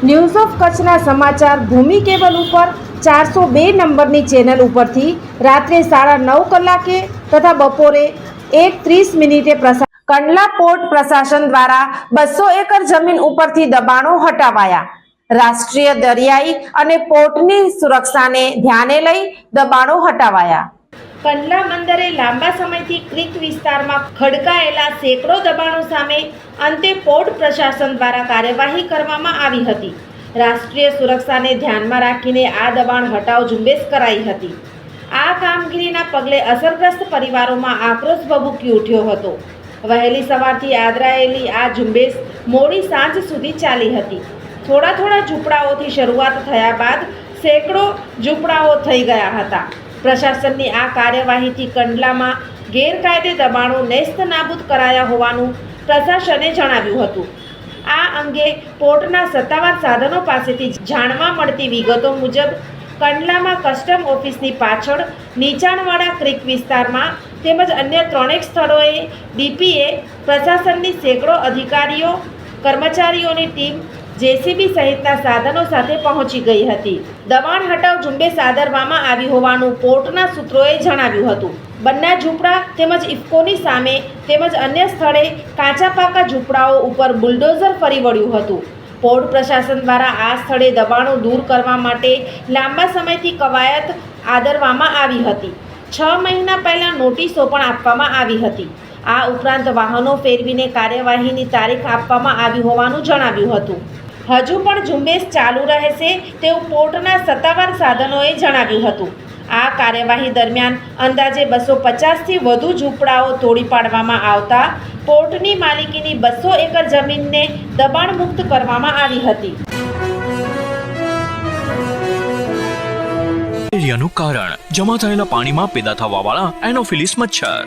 news of કચ્છના સમાચાર ભૂમિ cable ઉપર ચારસો બે નંબરની ચેનલ ઉપરથી રાત્રે સાડા નવ કલાકે તથા બપોરે એક ત્રીસ મિનિટે પ્રસા કંડલા પોર્ટ પ્રશાસન દ્વારા બસો એકર જમીન ઉપરથી દબાણો હટાવાયા. રાષ્ટ્રીય દરિયાઈ અને પોર્ટની સુરક્ષાને ધ્યાને લઈ દબાણો હટાવાયા. કંડલા બંદરે લાંબા સમયથી ક્રિક વિસ્તારમાં ખડકાયેલા સેંકડો દબાણો સામે અંતે પોર્ટ પ્રશાસન દ્વારા કાર્યવાહી કરવામાં આવી હતી. રાષ્ટ્રીય સુરક્ષાને ધ્યાનમાં રાખીને આ દબાણ હટાવ ઝુંબેશ કરાઈ હતી. આ કામગીરીના પગલે અસરગ્રસ્ત પરિવારોમાં આક્રોશ ભભૂકી ઉઠ્યો હતો. વહેલી સવારથી આદરાયેલી આ ઝુંબેશ મોડી સાંજ સુધી ચાલી હતી. થોડા થોડા ઝૂંપડાઓથી શરૂઆત થયા બાદ સેંકડો ઝૂંપડાઓ થઈ ગયા હતા. પ્રશાસનની આ કાર્યવાહીથી કંડલામાં ગેરકાયદે દબાણો નેસ્ત નાબૂદ કરાયા હોવાનું પ્રશાસને જણાવ્યું હતું. આ અંગે પોર્ટના સત્તાવાર સાધનો પાસેથી જાણવા મળતી વિગતો મુજબ, કંડલામાં કસ્ટમ ઓફિસની પાછળ નીચાણવાળા ક્રીક વિસ્તારમાં તેમજ અન્ય ત્રણેક સ્થળોએ ડીપીએ, પ્રશાસનની સેંકડો અધિકારીઓ, કર્મચારીઓની ટીમ જેસીબી સહિતના સાધનો સાથે પહોંચી ગઈ હતી. દબાણ હટાવ ઝુંબેશ આદરવામાં આવી હોવાનું પોર્ટના સૂત્રોએ જણાવ્યું હતું. બંને ઝૂંપડા તેમજ ઇફકોની સામે તેમજ અન્ય સ્થળે કાચા પાકા ઝૂંપડાઓ ઉપર બુલડોઝર ફરી વળ્યું હતું. પોર્ટ પ્રશાસન દ્વારા આ સ્થળે દબાણો દૂર કરવા માટે લાંબા સમયથી કવાયત આદરવામાં આવી હતી. છ મહિના પહેલાં નોટિસો પણ આપવામાં આવી હતી. આ ઉપરાંત વાહનો ફેરવીને કાર્યવાહીની તારીખ આપવામાં આવી હોવાનું જણાવ્યું હતું. હજુ પણ ઝુંબેશ ચાલુ રહેશે તેવું પોર્ટના સત્તાવાર સાધનોએ જણાવ્યું હતું. આ કાર્યવાહી દરમિયાન અંદાજે બસો પચાસથી વધુ ઝૂંપડાઓ તોડી પાડવામાં આવતા પોર્ટની માલિકીની બસો એકર જમીનને દબાણ મુક્ત કરવામાં આવી હતી. કારણ, જમા થયેલા પાણીમાં પેદા થવાવાળા એનોફિલિસ મચ્છર.